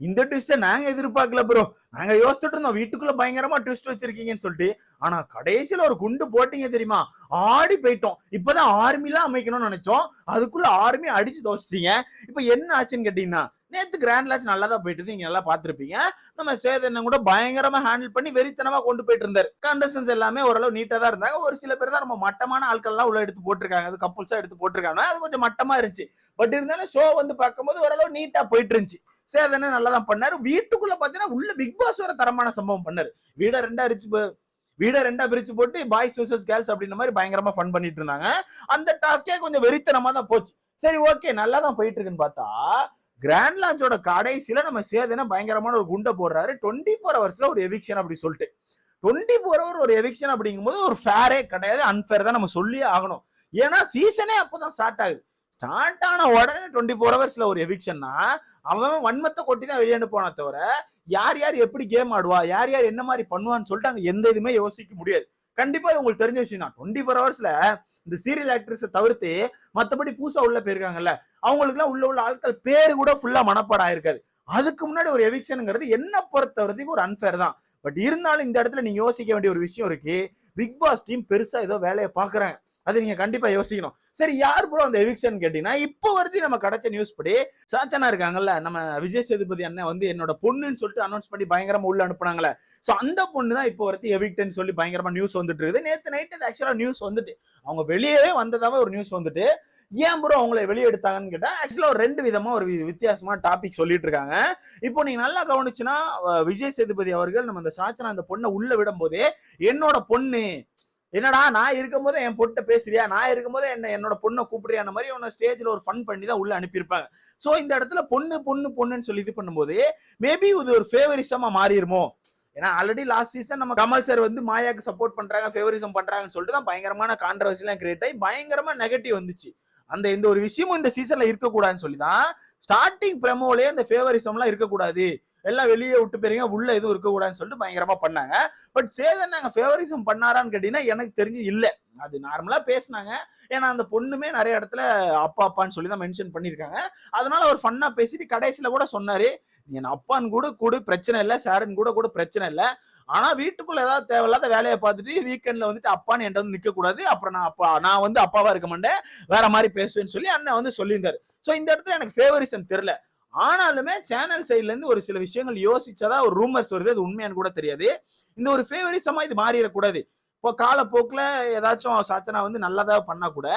இந்த ட்விஸ்ட நாங்க எதிர்பார்க்கல ப்ரோ நாங்க யோசிச்சுட்டு இருந்தோம் வீட்டுக்குள்ள பயங்கரமா ட்விஸ்ட் வச்சிருக்கீங்கன்னு சொல்லிட்டு. ஆனா கடைசியில ஒரு குண்டு போட்டீங்க தெரியுமா? ஆடி போயிட்டோம். இப்பதான் ஆர்மிலாம் அமைக்கணும்னு நினைச்சோம். அதுக்குள்ள ஆர்மி அடிச்சு தோச்சிட்டீங்க இப்ப என்ன ஆச்சுன்னு கேட்டீங்கன்னா நேத்து கிராண்ட் லாச் நல்லா தான் போயிட்டு நீங்க நல்லா பார்த்துருப்பீங்க. நம்ம சேதனை கூட பயங்கரமா ஹேண்டில் பண்ணி வெறித்தனமா கொண்டு போயிட்டு இருந்தார் கண்டஸ்டன்ஸ் எல்லாமே ஓரளவு நீட்டா தான் இருந்தாங்க. ஒரு சில பேர் தான் நம்ம மட்டமான ஆட்கள் எல்லாம் உள்ள எடுத்து போட்டிருக்காங்க. அது கப்புள்ஸா எடுத்து போட்டிருக்காங்க. அது கொஞ்சம் மட்டமா இருந்துச்சு. பட் இருந்தாலும் ஷோ வந்து பார்க்கும்போது ஓரளவு நீட்டா போயிட்டு இருந்துச்சு. சேதனை நல்லா தான் பண்ணாரு. வீட்டுக்குள்ள பாத்தீங்கன்னா உள்ள பிக் பாஸ் வர தரமான சம்பவம் பண்ணாரு. வீட ரெண்டா அரிச்சு வீடை ரெண்டா பிரிச்சு போட்டு பாய்ஸ் வர்சஸ் கேர்ள்ஸ் அப்படின்ற மாதிரி பயங்கரமா ஃபன் பண்ணிட்டு இருந்தாங்க. அந்த டாஸ்கே கொஞ்சம் வெறித்தனமா தான் போச்சு. சரி ஓகே நல்லா தான் போயிட்டு இருக்குன்னு பார்த்தா கிராண்ட் லான்ச்சோட கடைசியில நம்ம சேதனை பயங்கரமான ஒரு குண்டை போடுறாரு. டுவெண்ட்டி ஃபோர் ஹவர்ஸ்ல ஒரு எவிக்ஷன் அப்படி சொல்லிட்டு. டுவெண்ட்டி ஃபோர் ஹவர் ஒரு எவிக்ஷன் அப்படிங்கும்போது ஒரு ஃபேரே கிடையாது அன்ஃபேர் தான் நம்ம சொல்லியே ஆகணும். ஏன்னா சீசனே அப்பதான் ஸ்டார்ட் ஆகுது. ஸ்டார்ட் ஆன உடனே டுவெண்ட்டி ஃபோர் ஹவர்ஸ்ல ஒரு எவிக்ஷன்னா அவன் வன்மத்தை கொட்டி தான் வெளியே போனா தவிர யார் யார் எப்படி கேம் ஆடுவா யார் யார் என்ன மாதிரி பண்ணுவான்னு சொல்லிட்டு அங்கே எந்த இதுவுமே யோசிக்க முடியாது. கண்டிப்பா இது உங்களுக்கு தெரிஞ்ச விஷயம் தான். டுவெண்ட்டி ஃபோர் ஹவர்ஸ்ல இந்த சீரியல் ஆக்ட்ரஸை தவிர்த்து மத்தபடி பூசா உள்ள போயிருக்காங்கல்ல அவங்களுக்குலாம் உள்ள உள்ள ஆட்கள் பேரு கூட ஃபுல்லா மனப்பாடம் ஆயிருக்காது அதுக்கு முன்னாடி ஒரு எவிக்ஷனுங்கிறது என்ன பொறுத்த ஒரு அன்ஃபேர் தான். பட் இருந்தாலும் இந்த இடத்துல நீங்க யோசிக்க வேண்டிய ஒரு விஷயம் இருக்கு. பிக் பாஸ் டீம் பெருசா ஏதோ வேலையை பாக்குறாங்க அது நீங்க கண்டிப்பா யோசிக்கணும். சரி யார் ப்ரோ அந்த எவிக்ஷன் கேட்டீங்கன்னா இப்போ வரைக்கும் நம்ம கிடைச்ச நியூஸ் படி சாச்சனா இருக்காங்கல்ல நம்ம விஜய் சேதுபதி அண்ணன் வந்து என்னோட பொண்ணுன்னு சொல்லிட்டு அனௌன்ஸ் பண்ணி பயங்கரமா உள்ள அனுப்புனாங்களே சோ அந்த பொண்ணு தான் இப்போ வரைக்கும் எவிக்டன் சொல்லி பயங்கரமா நியூஸ் வந்துட்டு இருக்குது. நேத்து நைட் அது ஆக்சுவலா நியூஸ் வந்துட்டு அவங்க வெளியவே வந்ததாவே ஒரு நியூஸ் வந்துட்டு ஏன் ப்ரோ அவங்கள வெளியே எடுத்தாங்கன்னு கேட்டா ஆக்சுவலா ஒரு ரெண்டு விதமா ஒரு வி- வித்தியாசமா டாபிக் சொல்லிட்டு இருக்காங்க. இப்போ நீங்க நல்லா கவனிச்சுன்னா விஜய் சேதுபதி அவர்கள் நம்ம இந்த சாச்சனா அந்த பொண்ணை உள்ள விடும் போதே என்னோட பொண்ணு என்னடா நான் இருக்கும்போது என் பொண்ணை பேசுறியா? நான் இருக்கும் போது என்ன என்னோட பொண்ணை கூப்பிடுறியா? அந்த மாதிரி உன்னை ஸ்டேஜ்ல ஒரு ஃபன் பண்ணி தான் உள்ள அனுப்பியிருப்பாங்க. சோ இந்த இடத்துல பொண்ணு பொண்ணு பொண்ணுன்னு சொல்லி இது பண்ணும்போது மேபி இது ஒரு ஃபேவரிசமா மாறிடுமோ? ஏன்னா ஆல்ரெடி லாஸ்ட் சீசன் நம்ம கமல் சார் வந்து மாயாக்கு சப்போர்ட் பண்றாங்க ஃபேவரிசம் பண்றாங்கன்னு சொல்லிட்டு தான் பயங்கரமான கான்ட்ரவர்சிலாம் கிரியேட் ஆகி பயங்கரமா நெகட்டிவ் வந்துச்சு. அந்த எந்த ஒரு விஷயமும் இந்த சீசன்ல இருக்கக்கூடாதுன்னு சொல்லி தான் ஸ்டார்டிங் ப்ரெமோலயே அந்த ஃபேவரிசம்லாம் இருக்கக்கூடாது. எல்லாம் வெளியே விட்டு போறீங்க உள்ள எதுவும் இருக்கக்கூடாதுன்னு சொல்லிட்டு பயங்கரமா பண்ணாங்க. பட் சேதன் நாங்க ஃபேவரிசம் பண்ணாரான்னு கேட்டீங்கன்னா எனக்கு தெரிஞ்சு இல்ல. அது நார்மலா பேசினாங்க. ஏன்னா அந்த பொண்ணுமே நிறைய இடத்துல அப்பா அப்பான்னு சொல்லி தான் மென்ஷன் பண்ணியிருக்காங்க. அதனால அவர் ஃபன்னா பேசிட்டு கடைசியில கூட சொன்னாரு என் அப்பான்னு கூட கூட பிரச்சனை இல்லை. சாருன்னு கூட கூட பிரச்சனை இல்லை. ஆனா வீட்டுக்குள்ள ஏதாவது தேவையில்லாத வேலையை பார்த்துட்டு வீக்கெண்ட்ல வந்துட்டு அப்பான்னு என்கிட்ட வந்து நிக்க கூடாது. அப்புறம் நான் அப்பா நான் வந்து அப்பாவா இருக்க மாட்டேன். வேற மாதிரி பேசுவேன்னு சொல்லி அண்ணன் வந்து சொல்லியிருந்தாரு. சோ இந்த இடத்துல எனக்கு ஃபேவரிசம் தெரியல. ஆனாலுமே சேனல் சைட்லேருந்து ஒரு சில விஷயங்கள் யோசிச்சதா ஒரு ரூமர்ஸ் வருது. அது உண்மையானு கூட தெரியாது. இந்த ஒரு ஃபேவரிசமாக இது மாறிடக்கூடாது. இப்போ காலப்போக்கில் ஏதாச்சும் சாச்சனா வந்து நல்லதாக பண்ணால் கூட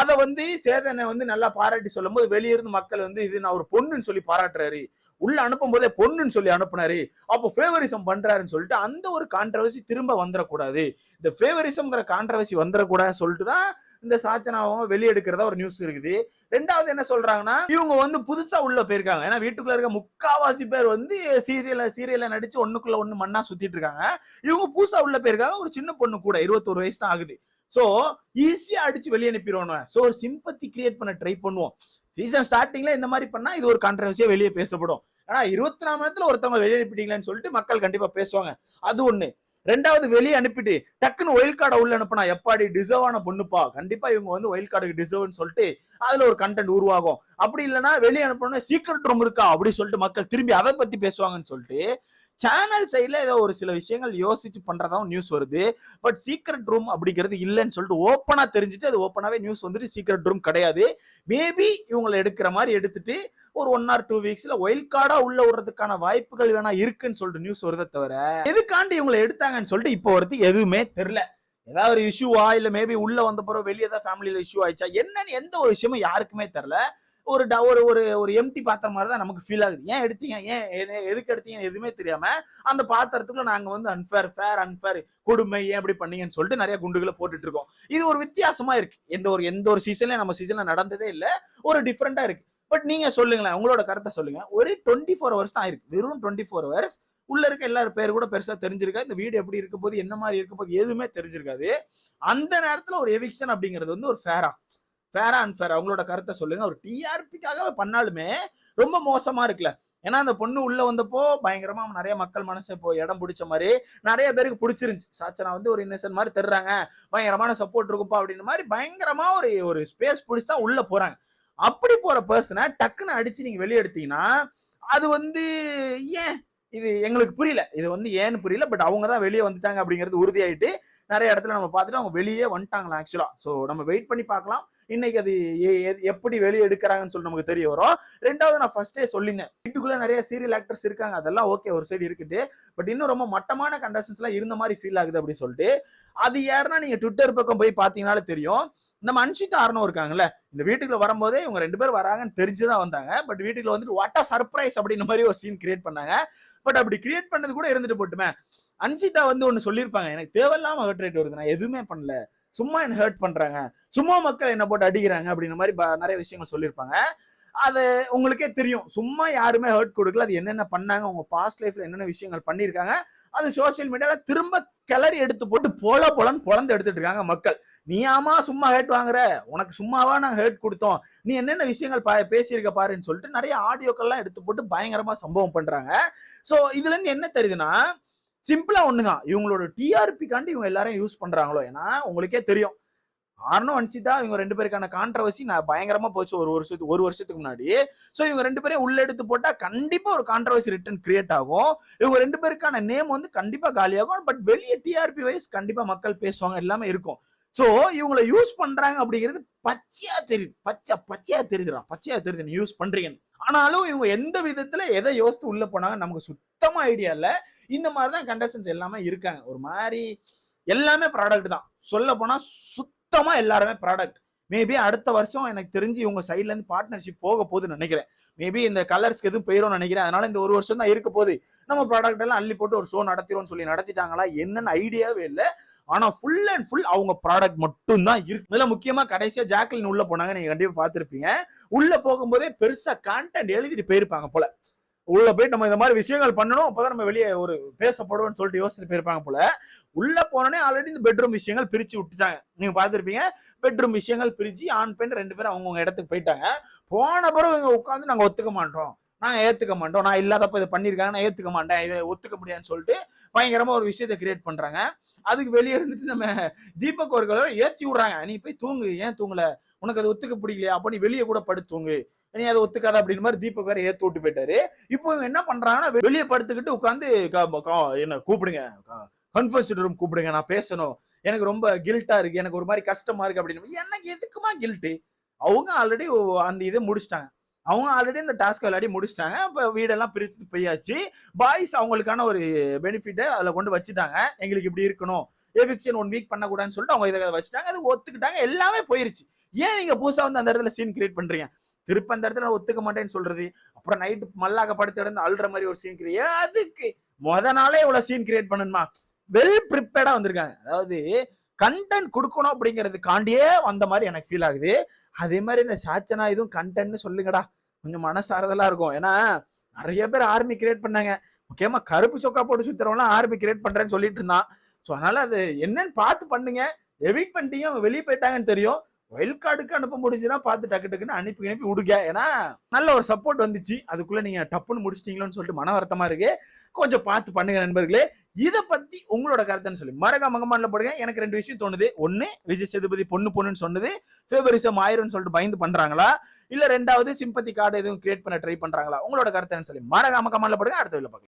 அதை வந்து சேதனை வந்து நல்லா பாராட்டி சொல்லும்போது வெளியிருந்து மக்கள் வந்து இது நான் ஒரு பொண்ணுன்னு சொல்லி பாராட்டுறாரு. உள்ள அனுப்பும் போதே பொண்ணுன்னு சொல்லி அனுப்புனாரு அப்போ ஃபேவரிசம் பண்றாருன்னு சொல்லிட்டு அந்த ஒரு கான்ட்ரவர்சி திரும்ப வந்துடக்கூடாது. இந்த ஃபேவரிசம்ங்கிற கான்ட்ரவர்சி வந்துடக்கூடாதுன்னு சொல்லிட்டு தான் இந்த சாச்சனாவும் வெளியெடுக்கிறதா ஒரு நியூஸ் இருக்குது. ரெண்டாவது என்ன சொல்றாங்கன்னா இவங்க வந்து புதுசா உள்ள போயிருக்காங்க. ஏன்னா வீட்டுக்குள்ள இருக்க முக்காவாசி பேர் வந்து சீரியல்ல சீரியல்ல நடிச்சு ஒண்ணுக்குள்ள ஒண்ணு மண்ணா சுத்திட்டு இருக்காங்க. இவங்க புதுசா உள்ள போயிருக்காங்க. ஒரு சின்ன பொண்ணு கூட இருபத்தோரு வயசு தான் ஆகுது. ஸோ ஈஸியா அடிச்சு வெளியே அனுப்பிடுவோம் ஸோ ஒரு சிம்பத்தி கிரியேட் பண்ண ட்ரை பண்ணுவோம். சீசன் ஸ்டார்டிங்ல இந்த மாதிரி பண்ணா இது ஒரு கான்ட்ரவர்சியா வெளியே பேசப்படும். ஆனா இருபத்தி நாலு நேரத்துல ஒருத்தவங்க வெளியே அனுப்பிட்டீங்களான்னு சொல்லிட்டு மக்கள் கண்டிப்பா பேசுவாங்க. அது ஒண்ணு. ரெண்டாவது வெளியே அனுப்பிட்டு டக்குன்னு ஒயில் கார்டை உள்ள அனுப்பினா எப்பாடி டிசர்வ் ஆன பொண்ணுப்பா? கண்டிப்பா இவங்க வந்து ஒயில் கார்டுக்கு டிசர்வ்னு சொல்லிட்டு அதுல ஒரு கண்டென்ட் உருவாகும். அப்படி இல்லைன்னா வெளியே அனுப்பணும்னா சீக்கிரட் ரூம் இருக்கா? அப்படி சொல்லிட்டு மக்கள் திரும்பி அதை பத்தி பேசுவாங்கன்னு சொல்லிட்டு சேனல் சைடில் ஏதோ ஒரு சில விஷயங்கள் யோசிச்சு பண்ணுறதாகவும் நியூஸ் வருது. பட் சீக்ரெட் ரூம் அப்படிங்கிறது இல்லைன்னு சொல்லிட்டு ஓப்பனாக தெரிஞ்சுட்டு அது ஓப்பனாகவே நியூஸ் வந்துட்டு சீக்ரெட் ரூம் கிடையாது. மேபி இவங்களை எடுக்கிற மாதிரி எடுத்துட்டு ஒரு ஒன் ஆர் டூ வீக்ஸில் ஒயில் கார்டாக உள்ள விடுறதுக்கான வாய்ப்புகள் வேணா இருக்குன்னு சொல்லிட்டு நியூஸ் வருதே தவிர எதுக்காண்டி இவங்களை எடுத்தாங்கன்னு சொல்லிட்டு இப்போ வரைக்கும் எதுவுமே தெரில. ஏதாவது ஒரு இஷ்யூவா இல்லை மேபி உள்ள வந்த பிறகு வெளியே ஏதாவது ஃபேமிலியில் இஷ்யூ ஆயிடுச்சா என்னன்னு எந்த ஒரு விஷயமும் யாருக்குமே தெரில. ஒரு ட- ஒரு ஒரு ஒரு எம்டி பாத்திரம் மாதிரி தான் நமக்கு ஃபீல் ஆகுது. ஏன் எடுத்தீங்க? ஏன் எதுக்கு எடுத்தீங்க எதுவுமே தெரியாம அந்த பாத்திரத்துக்குள்ள நாங்க வந்து அன்ஃபேர் ஃபேர் அன்ஃபேர் கொடுமை ஏன் அப்படி பண்ணீங்கன்னு சொல்லிட்டு நிறைய குண்டுகளை போட்டுட்டு இருக்கோம். இது ஒரு வித்தியாசமா இருக்கு. எந்த ஒரு எந்த ஒரு சீசன்லயும் நம்ம சீசன்ல நடந்ததே இல்லை. ஒரு டிஃப்ரெண்டா இருக்கு. பட் நீங்க சொல்லுங்களேன் உங்களோட கருத்தை சொல்லுங்க. ஒரு டுவெண்ட்டி ஃபோர் ஹவர்ஸ் தான் இருக்கு. வெறும் டுவெண்ட்டி ஃபோர் ஹவர்ஸ் உள்ள இருக்க எல்லாரும் பேர் கூட பெருசா தெரிஞ்சிருக்காது. இந்த வீடு எப்படி இருக்க போது என்ன மாதிரி இருக்க போது எதுவுமே தெரிஞ்சிருக்காது. அந்த நேரத்துல ஒரு எவிக்ஷன் அப்படிங்கிறது வந்து ஒரு ஃபேரா ஃபேர் அண்ட் ஃபேர் அவங்களோட கருத்தை சொல்லுங்க. ஒரு டிஆர்பிக்காக பண்ணாலுமே ரொம்ப மோசமா இருக்குல்ல. ஏன்னா அந்த பொண்ணு உள்ள வந்தப்போ பயங்கரமா நிறைய மக்கள் மனசு இப்போ இடம் பிடிச்ச மாதிரி நிறைய பேருக்கு பிடிச்சிருந்துச்சு. சாச்சனா வந்து ஒரு இன்னசென்ட் மாதிரி தர்றாங்க. பயங்கரமான சப்போர்ட் இருக்கும்பா அப்படின்ற மாதிரி பயங்கரமா ஒரு ஒரு ஸ்பேஸ் பிடிச்சி தான் உள்ள போறாங்க. அப்படி போற பர்சனை டக்குன்னு அடிச்சு நீங்க வெளியே எடுத்தீங்கன்னா அது வந்து ஏன் இது எங்களுக்கு புரியல. இது வந்து ஏன்னு புரியல. பட் அவங்க தான் வெளியே வந்துட்டாங்க அப்படிங்கிறது உறுதியாயிட்டு நிறைய இடத்துல நம்ம பார்த்துட்டு அவங்க வெளியே வந்துட்டாங்களா ஆக்சுவலா ஸோ நம்ம வெயிட் பண்ணி பார்க்கலாம். இன்னைக்கு அது எப்படி வெளியே எடுக்கிறாங்கன்னு சொல்லி நமக்கு தெரிய வரும். ரெண்டாவது நான் ஃபர்ஸ்டே சொல்லியிருந்தேன். வீட்டுக்குள்ள நிறைய சீரியல் ஆக்டர்ஸ் இருக்காங்க. அதெல்லாம் ஓகே ஒரு சைடு இருக்குது. பட் இன்னும் ரொம்ப மட்டமான கண்டஸ்டன்ஸ்லாம் இருந்த மாதிரி ஃபீல் ஆகுது அப்படின்னு சொல்லிட்டு அது யாருன்னா நீங்க ட்விட்டர் பக்கம் போய் பார்த்தீங்கனாலே தெரியும். நம்ம அன்ஷிதா ஆர்னோ இருக்காங்கல்ல. இந்த வீட்டுக்குள்ள வரும்போதே இவங்க ரெண்டு பேர் வராங்கன்னு தெரிஞ்சுதான் வந்தாங்க. பட் வீட்டுக்குள்ள வந்துட்டு வாட்டா சர்ப்ரைஸ் அப்படின்ற மாதிரி ஒரு சீன் கிரியேட் பண்ணாங்க. பட் அப்படி கிரியேட் பண்ணது கூட இருந்துட்டு போட்டுமே. அன்ஷிதா வந்து ஒன்னு சொல்லியிருப்பாங்க. எனக்கு தேவையில்லாம ஹர்ட் ரேட் வருது நான் எதுவுமே பண்ணல. சும்மா என்ன ஹர்ட் பண்றாங்க. சும்மா மக்கள் என்ன போட்டு அடிக்கிறாங்க அப்படின்ற மாதிரி நிறைய விஷயங்கள் சொல்லியிருப்பாங்க. அது உங்களுக்கே தெரியும். சும்மா யாருமே ஹர்ட் கொடுக்கல. அது என்னென்ன பண்ணாங்க உங்க பாஸ்ட் லைஃப்ல என்னென்ன விஷயங்கள் பண்ணியிருக்காங்க அது சோஷியல் மீடியாவில் திரும்ப கிளறி எடுத்து போட்டு போல போலன்னு பொழந்து எடுத்துட்டு இருக்காங்க மக்கள். நீ ஆமா சும்மா ஹேட் வாங்குற. உனக்கு சும்மாவா நாங்கள் ஹேட் கொடுத்தோம். நீ என்னென்ன விஷயங்கள் பா பேசியிருக்க பாருன்னு சொல்லிட்டு நிறைய ஆடியோக்கள்லாம் எடுத்து போட்டு பயங்கரமா சம்பவம் பண்றாங்க. ஸோ இதுல இருந்து என்ன தெரியுதுன்னா சிம்பிளா ஒண்ணுதான். இவங்களோட டிஆர்பிக்காண்டி இவங்க எல்லாரும் யூஸ் பண்றாங்களோ? ஏன்னா உங்களுக்கே தெரியும். ஆர்னோ அன்சிதா இவங்க ரெண்டு பேருக்கான கான்ட்ரவர்சி நான் பயங்கரமா போச்சு ஒரு வருஷத்துக்கு ஒரு வருஷத்துக்கு முன்னாடி. ஸோ இவங்க ரெண்டு பேரையும் உள்ள எடுத்து போட்டா கண்டிப்பா ஒரு கான்ட்ரவர்சி ரிட்டர்ன் கிரியேட் ஆகும். இவங்க ரெண்டு பேருக்கான நேம் வந்து கண்டிப்பா காலியாகும். பட் வெளியே டிஆர்பி வைஸ் கண்டிப்பா மக்கள் பேசுவாங்க எல்லாமே இருக்கும். ஸோ இவங்களை யூஸ் பண்றாங்க அப்படிங்கிறது பச்சையா தெரியுது. பச்சை பச்சையா தெரியுதுடா. பச்சையா தெரியுது நீ யூஸ் பண்றீங்கன்னு. ஆனாலும் இவங்க எந்த விதத்துல எதை யோசித்து உள்ள போனாங்க நமக்கு சுத்தமா ஐடியா இல்லை. இந்த மாதிரி தான் கண்டஸ்டன்ஸ் எல்லாமே இருக்காங்க. ஒரு மாதிரி எல்லாமே ப்ராடக்ட் தான். சொல்ல போனா மொத்தமாக எல்லாருமே ப்ராடக்ட் மேபி அடுத்த வருஷம் எனக்கு தெரிஞ்சு இவங்க சைட்லேருந்து பார்ட்னர்ஷிப் போக போகுதுன்னு நினைக்கிறேன். மேபி இந்த கலர்ஸ்க்கு எதுவும் போயிடும்னு நினைக்கிறேன். அதனால இந்த ஒரு வருஷம் தான் இருக்க போகுது. நம்ம ப்ராடக்ட் எல்லாம் அள்ளி போட்டு ஒரு ஷோ நடத்திடும்னு சொல்லி நடத்திட்டாங்களா என்னன்னு ஐடியாவே இல்லை. ஆனால் ஃபுல் அண்ட் ஃபுல் அவங்க ப்ராடக்ட் மட்டும் தான் இருக்கு. இதில் முக்கியமாக கடைசியா ஜாக்லின் உள்ளே போனாங்க. நீங்கள் கண்டிப்பாக பார்த்துருப்பீங்க. உள்ளே போகும்போதே பெருசா கான்டென்ட் எழுதிட்டு போயிருப்பாங்க போல. உள்ள போயிட்டு நம்ம இந்த மாதிரி விஷயங்கள் பண்ணணும் அப்பதான் நம்ம வெளியே ஒரு பேசப்படுவோம்னு சொல்லிட்டு யோசிச்சுட்டு போயிருப்பாங்க போல. உள்ள போனோடனே ஆல்ரெடி இந்த பெட்ரூம் விஷயங்கள் பிரிச்சு விட்டுட்டாங்க. நீங்க பார்த்துருப்பீங்க பெட்ரூம் விஷயங்கள் பிரிச்சு ஆண் பெண் ரெண்டு பேரும் அவங்கவுங்க இடத்துக்கு போயிட்டாங்க. போன பிறகு இங்க உட்காந்து நாங்க ஒத்துக்க மாட்டோம். நான் ஏத்துக்க மாட்டோம். நான் இல்லாதப்ப இதை பண்ணிருக்காங்க நான் ஏத்துக்க மாட்டேன். இதை ஒத்துக்க முடியாதுன்னு சொல்லிட்டு பயங்கரமா ஒரு விஷயத்தை கிரியேட் பண்றாங்க. அதுக்கு வெளியே இருந்துட்டு நம்ம தீபக் அவர்களோ ஏத்தி விடுறாங்க. நீ போய் தூங்கு. ஏன் தூங்கல? உனக்கு அது ஒத்துக்க பிடிக்கலையா? அப்ப நீ வெளியே கூட படுத்து நீ அதை ஒத்துக்காத அப்படின்னு மாதிரி தீபக் வேற ஏத்து விட்டு போயிட்டாரு. இப்போ இவங்க என்ன பண்றாங்கன்னா வெளியே படுத்துக்கிட்டு உட்காந்து என்ன கூப்பிடுங்க. கன்ஃபர்ஸ்ட் ரூம் கூப்பிடுங்க. நான் பேசணும். எனக்கு ரொம்ப கில்ட்டா இருக்கு. எனக்கு ஒரு மாதிரி கஷ்டமா இருக்கு அப்படின்னு. எனக்கு எதுக்குமா கில்ட்டு அவங்க ஆல்ரெடி அந்த இதை முடிச்சிட்டாங்க. அவங்க ஆல்ரெடி இந்த டாஸ்க் விளையாடி முடிச்சிட்டாங்க. இப்போ வீடெல்லாம் பிரிச்சு போயாச்சு. பாய்ஸ் அவங்களுக்கான ஒரு பெனிஃபிட்டை அதில் கொண்டு வச்சுட்டாங்க. எங்களுக்கு இப்படி இருக்கணும். எவிக்ஷன் ஒன் வீக் பண்ணக்கூடாதுன்னு சொல்லிட்டு அவங்க இதை வச்சுட்டாங்க. அது ஒத்துக்கிட்டாங்க. எல்லாமே போயிருச்சு. ஏன் நீங்கள் புதுசாக வந்து அந்த இடத்துல சீன் கிரியேட் பண்ணுறீங்க திருப்ப அந்த இடத்துல ஒத்துக்க மாட்டேன்னு சொல்றது. அப்புறம் நைட்டு மல்லாக படுத்து இடந்து அழுற மாதிரி ஒரு சீன் கிரியேட் அதுக்கு? முத நாளே இவ்வளோ சீன் கிரியேட் பண்ணணுமா வெல் ப்ரிப்பேர்டாக வந்திருக்காங்க. அதாவது கண்டென்ட் கொடுக்கணும் அப்படிங்கிறதுக்காண்டியே வந்த மாதிரி எனக்கு ஃபீல் ஆகுது. அதே மாதிரி இந்த சாச்சனா இதுவும் கண்டென்ட்னு சொல்லுங்கடா. கொஞ்சம் மனசாரதெல்லாம் இருக்கும். ஏன்னா நிறைய பேர் ஆர்மி கிரியேட் பண்ணாங்க. முக்கியமா கருப்பு சொக்கா போட்டு சுத்துறவங்களாம் ஆர்மி கிரியேட் பண்றேன்னு சொல்லிட்டு இருந்தான். ஸோ அதனால அது என்னன்னு பார்த்து பண்ணுங்க. எவிட் பண்ணிட்டீங்க வெளியே போயிட்டாங்கன்னு தெரியும். ஒயில் கார்டுக்கு அனுப்ப முடிஞ்சுன்னா பார்த்து டக்கு டக்குன்னு அனுப்பி அனுப்பி விடுங்க. ஏன்னா நல்ல ஒரு சப்போர்ட் வந்துச்சு. அதுக்குள்ள நீங்க டப்புன்னு முடிச்சிட்டீங்களோன்னு சொல்லிட்டு மன வருத்தமா இருக்கு. கொஞ்சம் பார்த்து பண்ணுங்க நண்பர்களே. இதை பத்தி உங்களோட கருத்துன்னு சொல்லி. மறக்காம கமெண்ட்ல போடுங்க. எனக்கு ரெண்டு விஷயம் தோணுது. ஒன்று விஜய் சேதுபதி பொண்ணு பொண்ணுன்னு சொன்னது. ஃபேவரிசம் ஆயிரும்னு சொல்லிட்டு பயந்து பண்றாங்களா? இல்ல ரெண்டாவது சிம்பத்தி கார்டு எதுவும் கிரியேட் பண்ண ட்ரை பண்றாங்களா? உங்களோட கருத்துன்னு சொல்லி. மறக்காம கமெண்ட்ல போடுங்க. அடுத்த வீட்டில் பார்க்கலாம்.